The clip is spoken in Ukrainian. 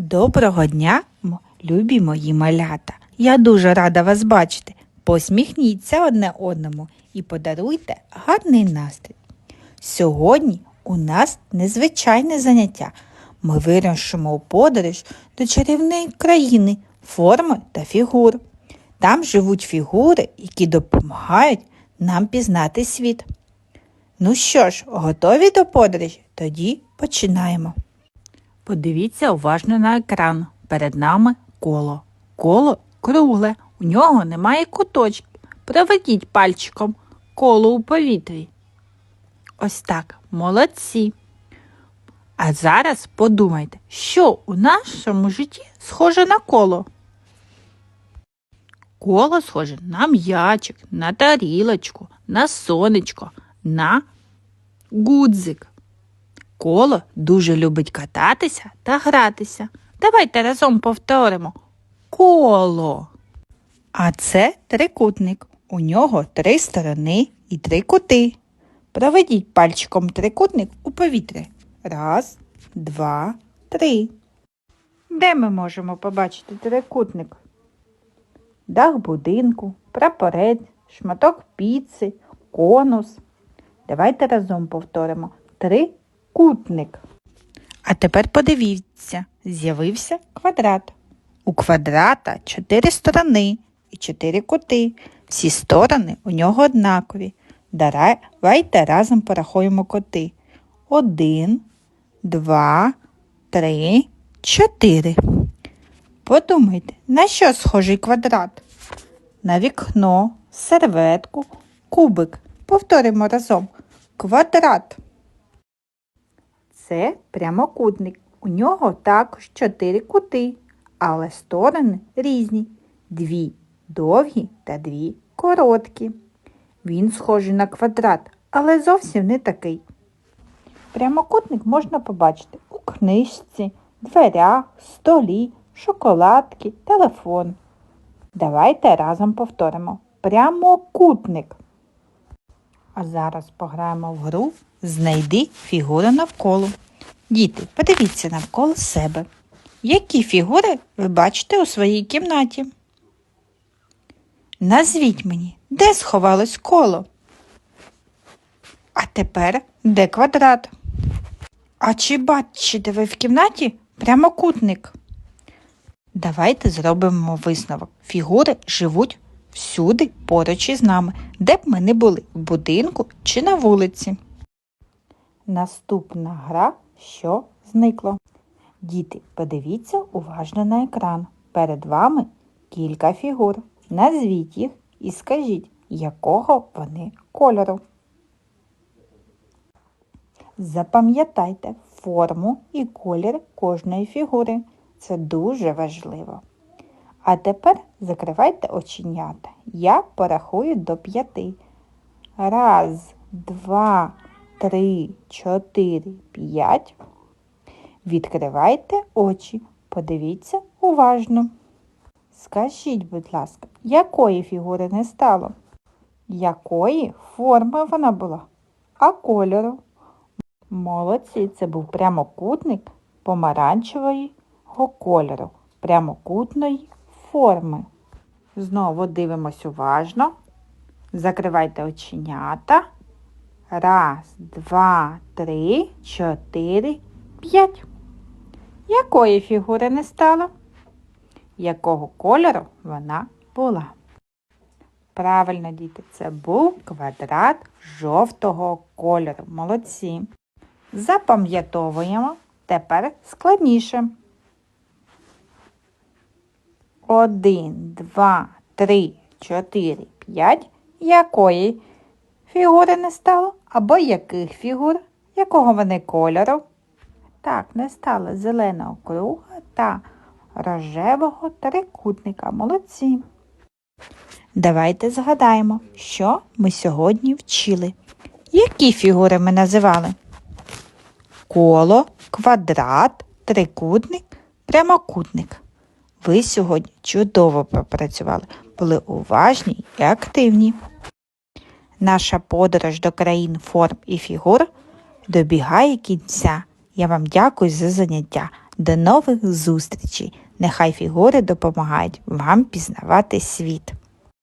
Доброго дня, любі мої малята. Я дуже рада вас бачити. Посміхніться одне одному і подаруйте гарний настрій. Сьогодні у нас незвичайне заняття. Ми вирушимо у подорож до чарівної країни форми та фігур. Там живуть фігури, які допомагають нам пізнати світ. Ну що ж, готові до подорожі? Тоді починаємо. Подивіться уважно на екран. Перед нами коло. Коло кругле, у нього немає куточків. Проведіть пальчиком коло у повітрі. Ось так, молодці. А зараз подумайте, що у нашому житті схоже на коло. Коло схоже на м'ячик, на тарілочку, на сонечко, на гудзик. Коло дуже любить кататися та гратися. Давайте разом повторимо. Коло. А це трикутник. У нього три сторони і три кути. Проведіть пальчиком трикутник у повітря. Раз, два, три. Де ми можемо побачити трикутник? Дах будинку, прапорець, шматок піци, конус. Давайте разом повторимо. Трикутник. А тепер подивіться, з'явився квадрат. У квадрата чотири сторони і чотири кути. Всі сторони у нього однакові. Давайте разом порахуємо коти. Один, два, три, чотири. Подумайте, на що схожий квадрат? На вікно, серветку, кубик. Повторимо разом. Квадрат. Це прямокутник. У нього також чотири кути, але сторони різні. Дві довгі та дві короткі. Він схожий на квадрат, але зовсім не такий. Прямокутник можна побачити у книжці, дверях, столі, шоколадки, телефон. Давайте разом повторимо. Прямокутник. А зараз пограємо в гру Знайди фігури навколо. Діти, подивіться навколо себе. Які фігури ви бачите у своїй кімнаті? Назвіть мені, де сховалось коло? А тепер де квадрат? А чи бачите ви в кімнаті прямокутник? Давайте зробимо висновок. Фігури живуть всюди поруч із нами, де б ми не були, в будинку чи на вулиці. Наступна гра, що зникло. Діти, подивіться уважно на екран. Перед вами кілька фігур. Назвіть їх і скажіть, якого вони кольору. Запам'ятайте форму і колір кожної фігури. Це дуже важливо. А тепер закривайте оченята. Я порахую до п'яти. Раз, два, три, чотири, п'ять. Відкривайте очі. Подивіться уважно. Скажіть, будь ласка, якої фігури не стало? Якої форми вона була? А кольору? Молодці, це був прямокутник помаранчевого кольору, прямокутної форми. Знову дивимось уважно. Закривайте оченята. Раз, два, три, чотири, п'ять. Якої фігури не стало? Якого кольору вона була? Правильно, діти, це був квадрат жовтого кольору. Молодці. Запам'ятовуємо тепер складніше. Один, два, три, чотири, п'ять. Якої фігури не стало? Або яких фігур? Якого вони кольору? Так, не стало зеленого круга та рожевого трикутника. Молодці. Давайте згадаємо, що ми сьогодні вчили. Які фігури ми називали? Коло, квадрат, трикутник, прямокутник. Ви сьогодні чудово попрацювали, були уважні і активні. Наша подорож до країн форм і фігур добігає кінця. Я вам дякую за заняття. До нових зустрічей! Нехай фігури допомагають вам пізнавати світ.